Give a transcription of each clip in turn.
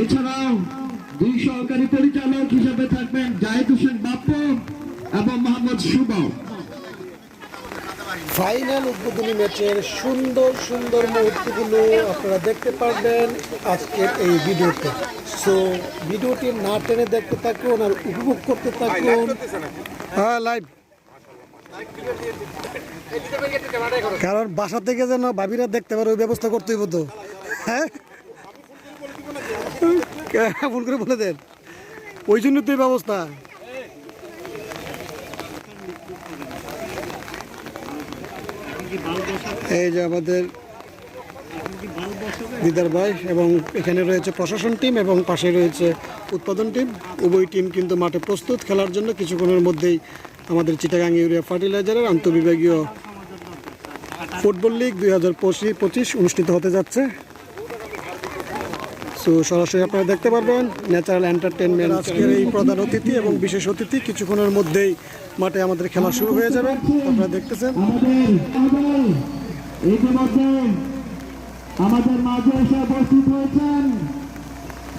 এছাড়াও দুই সহকারী পরিচালক হিসেবে থাকবেন জাহিদ হোসেন বাপ্পু এবং মোহাম্মদ শুভ ফাইনাল উদ্বোধনী ম্যাচের সুন্দর সুন্দর মুহূর্তগুলো আপনারা দেখতে পারবেন আজকের এই ভিডিওতে। সো ভিডিওটি না টেনে দেখতে থাকুন আর উপভোগ করতে থাকুন। হ্যাঁ লাইভ কারণ বাসা থেকে যেন ভাবিরা দেখতে পারে ওই ব্যবস্থা করতে হইব তো। হ্যাঁ? ভুল করে বলে দেন। ওই জন্য তো ব্যবস্থা। এই যে আমাদের দিদার ভাই এবং এখানে রয়েছে প্রশাসন টিম এবং পাশে রয়েছে উৎপাদন টিম। উভয় টিম কিন্তু মাঠে প্রস্তুত খেলার জন্য কিছুক্ষণের মধ্যেই আমাদের চিটাগাং ইউরিয়া ফার্টিলাইজারের আন্তঃবিভাগীয় ফুটবল লিগ দুই হাজার পঁচিশ অনুষ্ঠিত হতে যাচ্ছে। সো সরাসরি আপনারা দেখতে পারবেন ন্যাচারাল এন্টারটেনমেন্ট আজকের এই প্রধান অতিথি এবং বিশেষ অতিথি কিছুক্ষণের মধ্যেই মাঠে আমাদের খেলা শুরু হয়ে যাবে। আপনারা দেখতেছেন। আমাদের আমাদের ইতিমধ্যে আমাদের মাঝে এসে উপস্থিত হয়েছেন।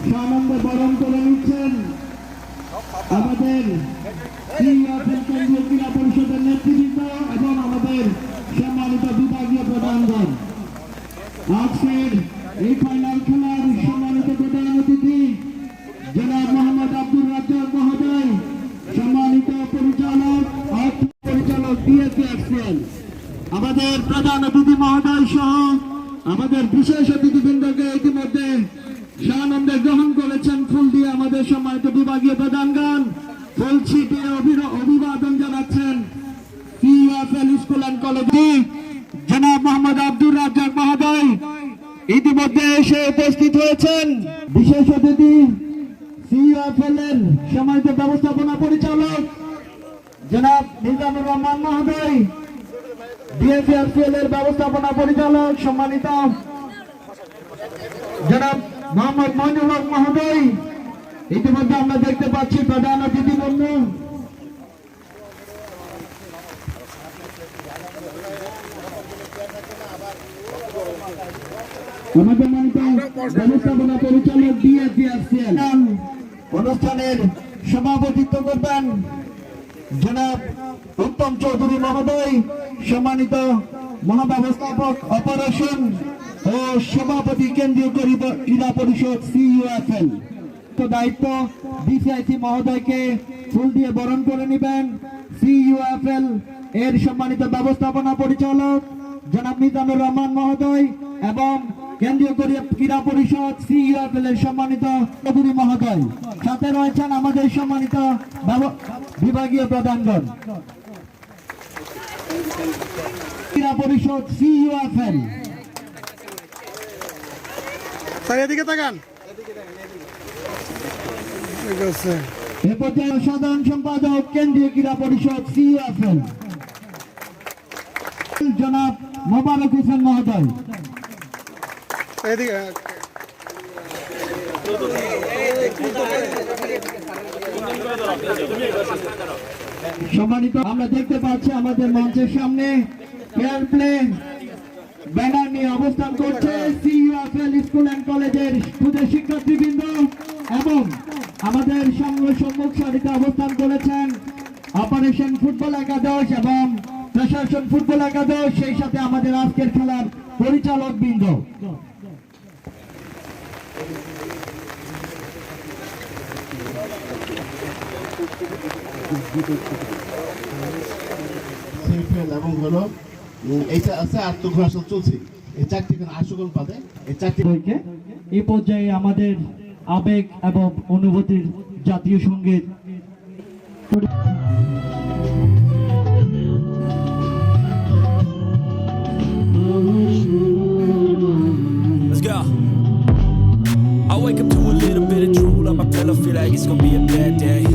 সানন্দে বরণ করে নিচ্ছেন। আমাদের ক্রীড়া কেন্দ্রীয় ক্রীড়া পরিষদের নেতৃবৃন্দ এবং আমাদের সম্মানিত বিভাগীয় প্রধানগণ। আজকের এই ফাইনাল খেলার জনাব মোহাম্মদ আব্দুর রাজ্জাক মহোদয়, সম্মানিত পরিচালক পরিচালক ডিএসএফসিএল। আমাদের প্রধান অতিথি মহোদয় সহ আমাদের বিশেষ অতিথিবৃন্দকে ইতিমধ্যে সানন্দে গ্রহণ করেছেন ফুল দিয়ে আমাদের সম্মানিত বিভাগীয় প্রধানগণ। ফুল ছিটিয়ে অভিবাদন জানাচ্ছেন সিইএফএল স্কুল অ্যান্ড কলেজ জনাব মোহাম্মদ আব্দুর রাজ্জাক মহোদয়। ইতিমধ্যে এসে উপস্থিত হয়েছেন বিশেষ অতিথি সিইএফএল সম্মানিত ব্যবস্থাপনা পরিচালক, জনাব নিজামুর রহমান মহোদয় ডিএফএফসিএল এর ব্যবস্থাপনা পরিচালক সম্মানিত, জনাব মোহাম্মদ মইনুল হক মহোদয়। ইতিমধ্যে আমরা দেখতে পাচ্ছি প্রধান অতিথি বন্ধু আমাদের মানিত ব্যবস্থাপনা পরিচালক ডিএফএফসিএল অনুষ্ঠানের সভাপতিত্ব করবেন জনাব উত্তম চৌধুরী মহোদয়, সম্মানিত মহাব্যবস্থাপক, অপারেশন ও সভাপতি কেন্দ্রীয় ক্রীড়া পরিষদ সিইউএফএল দায়িত্ব ডিসিআইসি মহোদয়কে ফুল দিয়ে বরণ করে নেবেন সিইউএফএল এর সম্মানিত ব্যবস্থাপনা পরিচালক জনাব নিজামুর রহমান মহোদয় এবং কেন্দ্রীয় ক্রীড়া পরিষদ সিইউএফএল এর সম্মানিত মহোদয়। সাথে রয়েছেন আমাদের সম্মানিত বিভাগীয় প্রধানগণ। ক্রীড়া পরিষদ সিইউএফএল স্যার এদিকে তাকান। এ পর্যায়ে সাধারণ সম্পাদক কেন্দ্রীয় ক্রীড়া পরিষদ সিইউএফএল জনাব মোবারক হোসেন মহোদয়। সম্মানিত, আমরা দেখতে পাচ্ছি আমাদের মঞ্চের সামনে ফেয়ার প্লে ব্যানার নিয়ে অবস্থান করছে সিইউএফএল স্কুল অ্যান্ড কলেজের ক্ষুদে শিক্ষার্থীবৃন্দ এবং আমাদের সঙ্গে সম্মুখ সারিতে অবস্থান করেছেন অপারেশন ফুটবল একাদশ এবং প্রশাসন ফুটবল একাদশ সেই সাথে আমাদের আজকের খেলার পরিচালক বৃন্দ সেমিফাইনাল এবং হলো এইটা আছে আত্মঘোষণা চলছে এই চারটি আশুগণ পাবে এই চারটি এই পর্যায়ে আমাদের আবেগ এবং অনুভূতির জাতীয় সংগীত Let's go. I wake up to a little bit of drool on my pillow, feel like it's gonna be a bad day.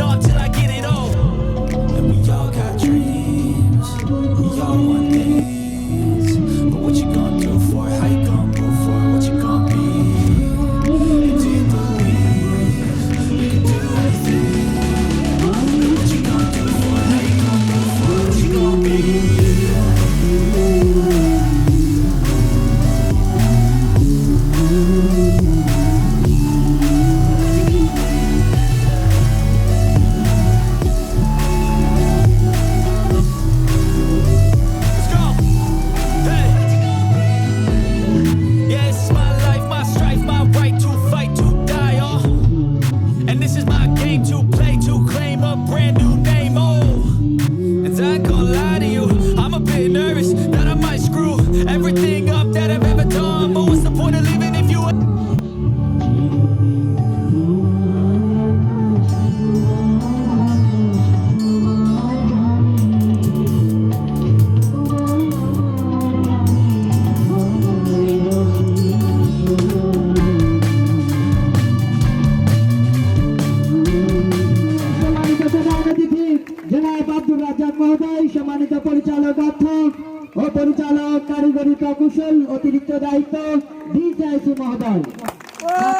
not till I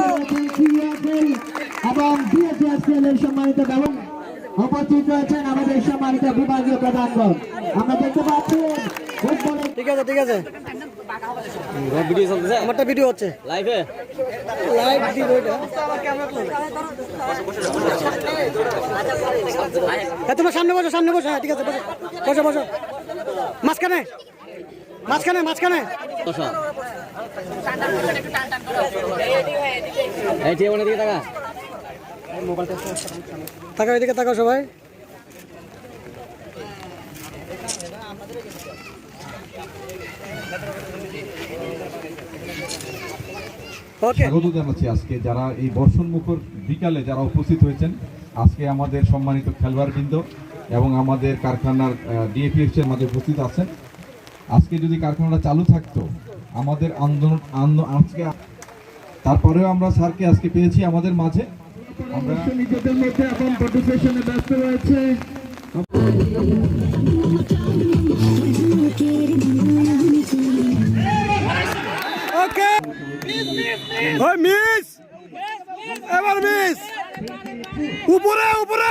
রয়েছেন সিএফএল এবং বিএসএসএল এর সম্মানিত এবং উপস্থিত রয়েছেন আমাদের সম্মানিত বিভাগীয় প্রধানগণ। আমরা দেখতে পাচ্ছি ঠিক আছে ঠিক আছে। ভিডিও চলতেছে? আমারটা ভিডিও হচ্ছে। লাইভে লাইভ দিব এটা। হ্যাঁ তোমার সামনে বসো সামনে বসো। হ্যাঁ ঠিক আছে বসো। বসো বসো। মাঝখানে মাঝখানে মাঝখানে। তাকাও এদিকে সবাই। ওকে। স্বাগত জানাচ্ছি আজকে। যারা এই বর্ষণ মুখর বিকালে যারা উপস্থিত হয়েছেন আজকে আমাদের সম্মানিত খেলোয়াড় খেলোয়াড়বৃন্দ এবং আমাদের কারখানার ডিএপিএফ আমাদের উপস্থিত আছেন। আজকে যদি কারখানাটা চালু থাকতো আমাদের আন্দোলন আন্দো- আজকে তারপরেও আমরা স্যারকে আজকে পেয়েছি আমাদের মাঝে। আমরা নিজেদের মধ্যে এখন ফটো ব্যস্ত রয়েছে। ওকে। ওই মিস! এবার মিস! উপরে উপরে!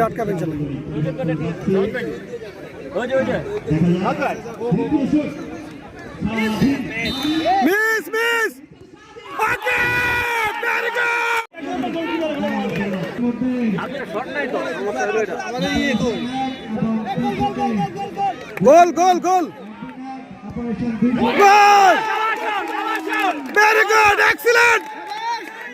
আটকাবেন চলে miss miss okay very good goal goal goal. Goal. Very good excellent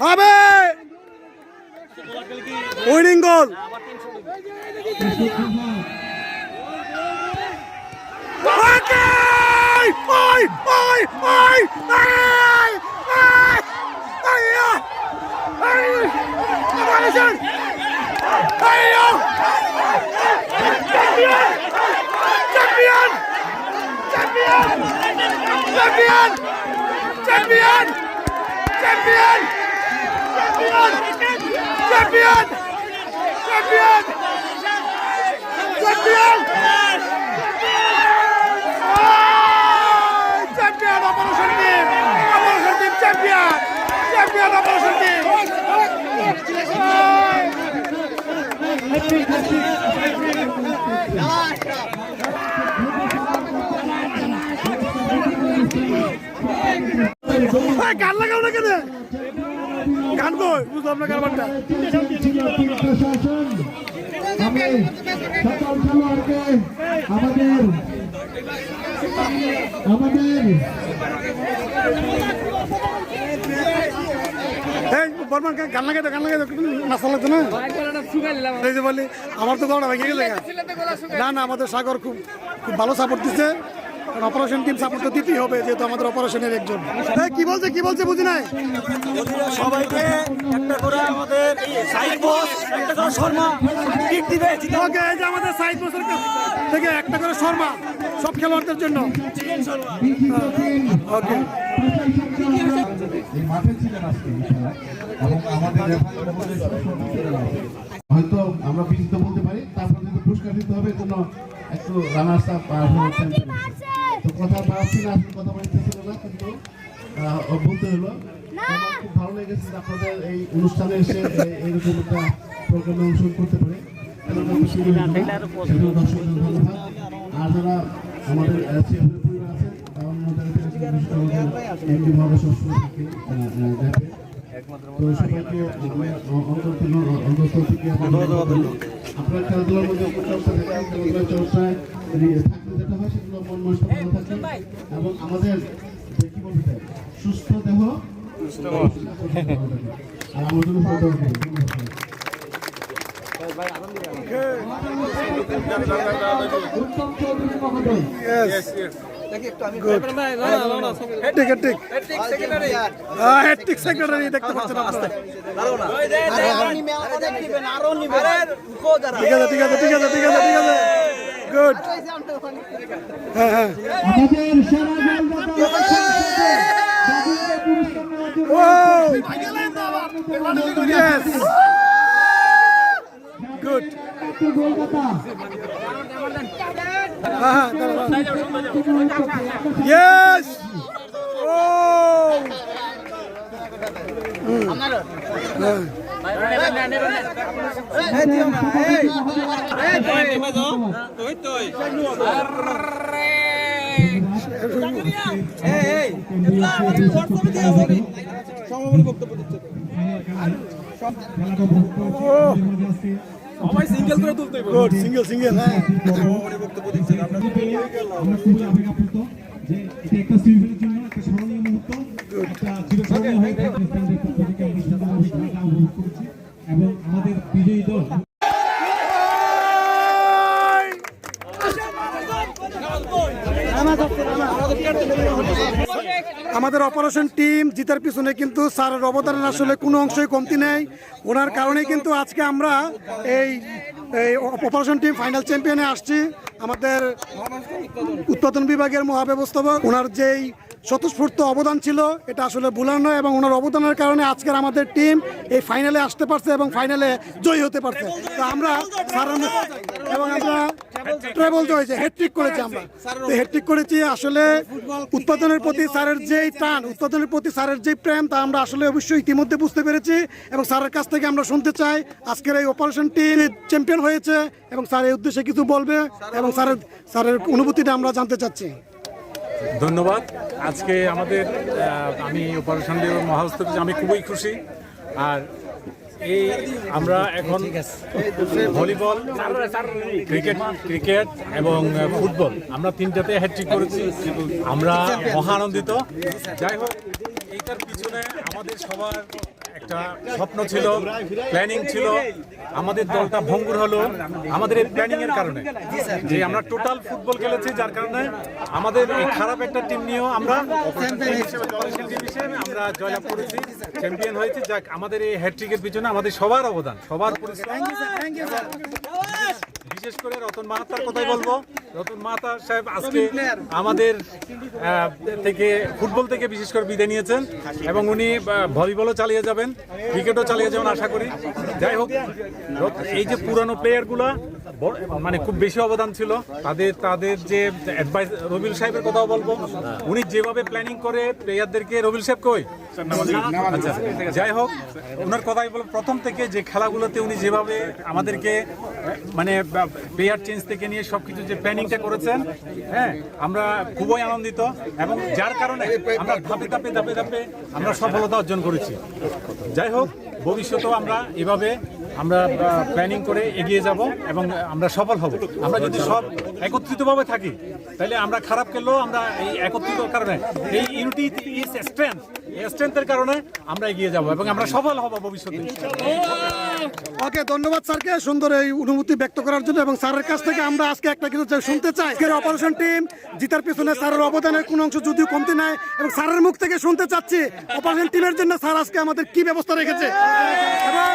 হবে winning goal Champion! Champion! Champion! Champion! Champion! Champion champion champion champion champion operation team operation team champion champion operation team গান লাগাও না কেন? গান বুঝলাম না কারবারটা আমাদের আমাদের গান লাগাই না? আমার তো গলা ভেঙে গেছে গা। না না, আমাদের সাগর খুব খুব ভালো সাপোর্ট দিচ্ছে। কারণ অপারেশন টিম সাপোর্ট তো দিতেই হবে যেহেতু আমাদের অপারেশনের একজন। এই, কি বলছে কি বলছে বুঝি নাই? সবাইকে একটা করে আমাদের সাইড বস একটা করে শর্মা কিক দিবে ওকে এই যে আমাদের সাইড বসের থেকে একটা করে শর্মা সব খেলোয়াড়দের জন্য। ওকে। আছে। হয়তো আমরা বিজিত বলতে পারি তারপর কিন্তু পুরস্কার দিতে হবে জন্য একটু রানার্স আপ তো কথা বাড়াচ্ছি না আসলে কথা বলতেছিল না কিন্তু বলতে হলো। খুব ভালো লেগেছে যে আপনাদের এই অনুষ্ঠানে এসে এই- এইরকম একটা প্রোগ্রামে অংশগ্রহণ করতে পারে। আর যারা আমাদের পরিবার আমাদের এমডি দেখে। তো সবাইকে অন্তর থেকে আপনার খেলাধুলার মধ্যে চর্চায় এবং আমাদের সুস্থ দেহ সুস্থ মন। আর আমার দেখতে পাচ্ছেন ঠিক আছে ঠিক আছে ঠিক আছে ঠিক আছে ঠিক আছে গুড হ্যাঁ হ্যাঁ আমাদের সেরা গোলদাতা জাতীয় পুরস্কার গুড একটি গোলদাতা হ্যাঁ ইয়েস ও গুড সিঙ্গেল সিঙ্গেল হ্যাঁ সিরিজের জন্য একটা স্মরণীয় মুহূর্ত একটা চিরস্মরণীয় হয়ে থাকবে ফ্যানদের পক্ষ থেকে আমরা সুন্দরভাবে খেলাটা উপভোগ করেছি এবং আমাদের বিজয়ী দল আমাদের অপারেশন টিম জিতার পিছনে কিন্তু স্যারের অবদানের আসলে কোনো অংশই কমতি নেই। ওনার কারণেই কিন্তু আজকে আমরা এই এই অপারেশন টিম ফাইনাল চ্যাম্পিয়নে আসছি। আমাদের উৎপাদন বিভাগের মহাব্যবস্থাপক, ওনার যেই স্বতঃস্ফূর্ত অবদান ছিল, এটা আসলে ভুলার নয় এবং ওনার অবদানের কারণে আজকের আমাদের টিম এই ফাইনালে আসতে পারছে এবং ফাইনালে জয়ী হতে পারছে। তো আমরা এবং আমরা ট্রেবল তো হয়েছে হ্যাট্রিক করেছি আমরা। তো হ্যাট্রিক করেছি আসলে উৎপাদনের প্রতি স্যারের যেই টান উৎপাদনের প্রতি স্যারের যে প্রেম তা আমরা আসলে অবশ্যই ইতিমধ্যে বুঝতে পেরেছি এবং স্যারের কাছ থেকে আমরা শুনতে চাই। আজকের এই অপারেশন টিম চ্যাম্পিয়ন হয়েছে এবং স্যার এই উদ্দেশ্যে কিছু বলবে এবং স্যারের স্যারের অনুভূতিটা আমরা জানতে চাচ্ছি। ধন্যবাদ। আজকে আমাদের আমি অপারেশন দিয়ে আমি খুবই খুশি। আর এই আমরা এখন ভলিবল, ক্রিকেট ক্রিকেট এবং ফুটবল। আমরা তিনটাতে হ্যাট্রিক করেছি। আমরা মহা আনন্দিত। যাই হোক, এইটার পিছনে আমাদের সবার একটা স্বপ্ন ছিল প্ল্যানিং ছিল। আমাদের দলটা ভঙ্গুর হলো আমাদের এই প্ল্যানিং এর কারণে। যে আমরা টোটাল ফুটবল খেলেছি যার কারণে আমাদের এই খারাপ একটা টিম নিয়েও আমরা আমরা জয়লাভ করেছি চ্যাম্পিয়ন হয়েছি। যাক আমাদের এই হ্যাট্রিকের পিছনে আমাদের সবার অবদান সবার পরিশ্রম বিশেষ করে রতন মাহাতার কথাই বলব। রতন মাহাতা সাহেব আজকে আমাদের থেকে ফুটবল থেকে বিশেষ করে বিদায় নিয়েছেন এবং উনি ভলিবলও চালিয়ে যাবেন ক্রিকেটও চালিয়ে যাবেন আশা করি। যাই হোক এই যে পুরানো প্লেয়ারগুলো মানে খুব বেশি অবদান ছিল তাদের তাদের যে অ্যাডভাইস রবিল সাহেবের কথাও বলব। উনি যেভাবে প্ল্যানিং করে প্লেয়ারদেরকে রবিল সাহেব কই? আচ্ছা যাই হোক ওনার কথাই বল প্রথম থেকে যে খেলাগুলোতে উনি যেভাবে আমাদেরকে মানে প্লেয়ার চেঞ্জ থেকে নিয়ে সবকিছু যে প্ল্যানিংটা করেছেন হ্যাঁ আমরা খুবই আনন্দিত এবং যার কারণে আমরা ধাপে ধাপে ধাপে ধাপে আমরা সফলতা অর্জন করেছি। যাই হোক, ভবিষ্যতেও আমরা এভাবে আমরা প্ল্যানিং করে এগিয়ে যাব এবং আমরা সফল হব। আমরা যদি সব একত্রিতভাবে থাকি তাহলে আমরা খারাপ খেললেও আমরা এই একত্রিত কারণে এই ইউনিটি ইজ স্ট্রেংথ এই স্ট্রেংথের কারণে আমরা এগিয়ে যাব এবং আমরা সফল হব ভবিষ্যতে ওকে ধন্যবাদ স্যারকে সুন্দর এই অনুভূতি ব্যক্ত করার জন্য এবং স্যারের কাছ থেকে আমরা আজকে একটা কিছু শুনতে চাই। আজকের অপারেশন টিম জিতার পিছনে স্যারের অবদানের কোনো অংশ যদিও কমতি নাই এবং স্যারের মুখ থেকে শুনতে চাচ্ছি। অপারেশন টিমের জন্য স্যার আজকে আমাদের কি ব্যবস্থা রেখেছে? এবং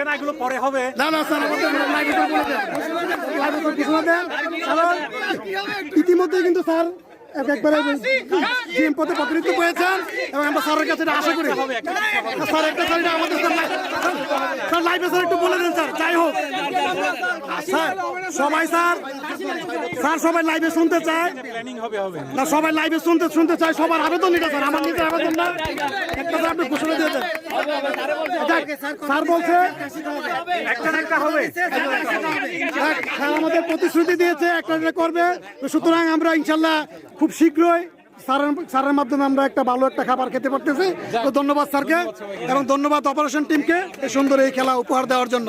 আজকে না এগুলো পরে হবে না না স্যার ইতিমধ্যে কিন্তু স্যার একবারে জিএম পদে প্রতিনিধিত্ব পেয়েছেন এবং আমরা স্যারের কাছে আশা করি স্যার একটা স্যার আমাদের স্যার লাইভে স্যার একটু বলে দেন স্যার যাই হোক স্যার সবাই স্যার স্যার, সবাই লাইভে শুনতে চায়। না, সবাই লাইভে শুনতে শুনতে চায়, সবার আবেদন এটা, স্যার, আমার নিজের আবেদন না। একটা আপনি ঘোষণা দিয়ে দেন। স্যার বলছে স্যার আমাদের প্রতিশ্রুতি দিয়েছে, একটা একটা করবে। সুতরাং আমরা ইনশাল্লাহ খুব শীঘ্রই স্যারের স্যারের মাধ্যমে আমরা একটা ভালো একটা খাবার খেতে পারতেছি। তো ধন্যবাদ স্যারকে, এবং ধন্যবাদ অপারেশন টিমকে সুন্দর এই খেলা উপহার দেওয়ার জন্য।